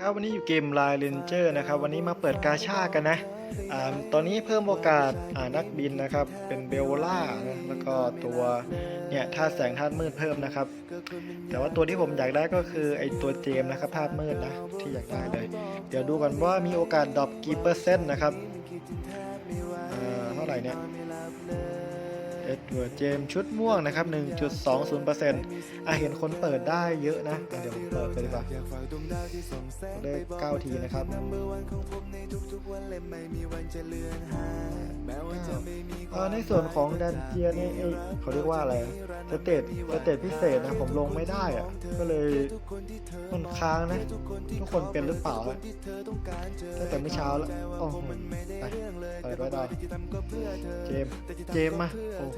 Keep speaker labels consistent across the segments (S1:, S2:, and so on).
S1: ครับวันนี้อยู่เกม Line Ranger นะครับวันนี้มาเปิดกาชากันนะอ่าตอนนี้เพิ่มโอกาสอ่านักบินนะครับเป็นเบลล่านะแล้วก็ตัวเนี่ยธาตุแสงธาตุมืดเพิ่มนะครับ แต่ว่าตัวที่ผมอยากได้ก็คือไอตัวเจมนะครับธาตุมืดนะที่อยากได้เลย เดี๋ยวดูกันว่ามีโอกาสดรอปกี่เปอร์เซ็นต์นะครับอ่าเท่าไหร่เนี่ย เอ็ดเวิร์ดเจมชุดม่วงนะครับ 1.20%อะเห็นคนเปิดได้เยอะนะ เดี๋ยวผมเปิดไปดีกว่าได้9ทีนะครับเออในส่วนของดันเจียนี่เขาเรียกว่าอะไรสเตตสเตตพิเศษนะ ผมลงไม่ได้อะก็เลยมันค้างนะ ทุกคนเป็นหรือเปล่าตั้งแต่เมื่อเช้าแล้วโอ้โหไปเปิดไว้ดาวเจมเจมมาโอ้โห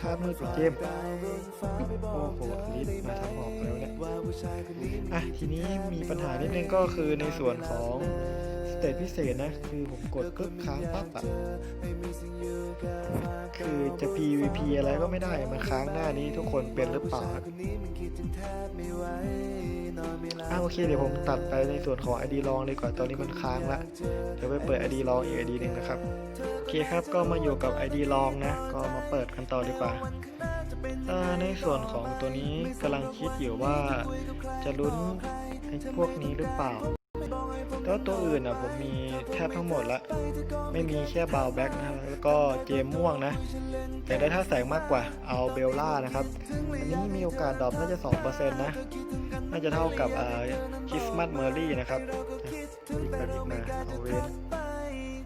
S1: ท่ามืดกับเจมโอ้โหลิสมาทำออกแล้วเนี่ยอะทีนี้มีปัญหานิดนึงก็คือในส่วนของสเตตพิเศษนะ คือผมกดปึ๊บค้างปั๊บอะคือจะ PVP อะไรก็ไม่ได้มันค้างหน้านี้ทุกคนเป็นหรือเปล่าอะอะโอเคเดี๋ยวผมตัดไปในส่วนของ ID ลองเลยก่อนตอนนี้มันค้างละเดี๋ยวไปเปิด ID ลองอีก ID หนึ่งนะครับ เคครับก็มาอยู่กับ ID ลองนะ ก็มาเปิดกันต่อดีกว่า ในส่วนของตัวนี้กำลังคิดอยู่ว่าจะลุ้นไอ้พวกนี้หรือเปล่าแต่ว่าตัวอื่นอะผมมีแทบทั้งหมดละ ไม่มีแค่บาวแบ็กนะแล้วก็เจมม่วงนะแต่ได้ท่าแสงมากกว่าเอาเบลล่านะครับ อันนี้มีโอกาสดรอปน่าจะ 2%นะ น่าจะเท่ากับอ่าคริสต์มาสเมอรี่นะครับอีกแบบอีกมาเอาเวน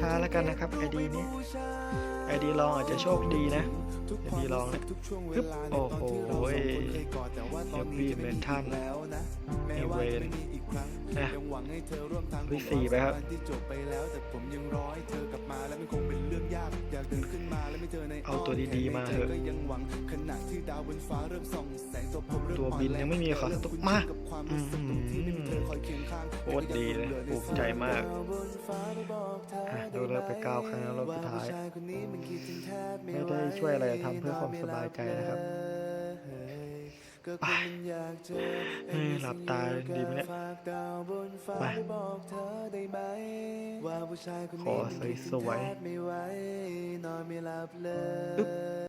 S1: ช้าๆแล้วกันนะครับไอดีนี้ไอดีลองอาจจะโชคดีนะไอดีลองนี่ยปึ๊บโอ้โหเดี๋ยวบีเมนทันไอเวนนะวิสี่ไปครับเอาตัวดีๆมาเถอะตัวบินยังไม่มีขอสตุกมาอืม โคตรดีเลยภูมิใจมากอะดูเราไปก้าวครั้งแล้วรอบสุดท้าย ไม่ได้ช่วยอะไรทำเพื่อความสบายใจนะครับไปเฮ้ยหลับตาดีไหมเนี่ยไปขอสวยๆปึ๊บ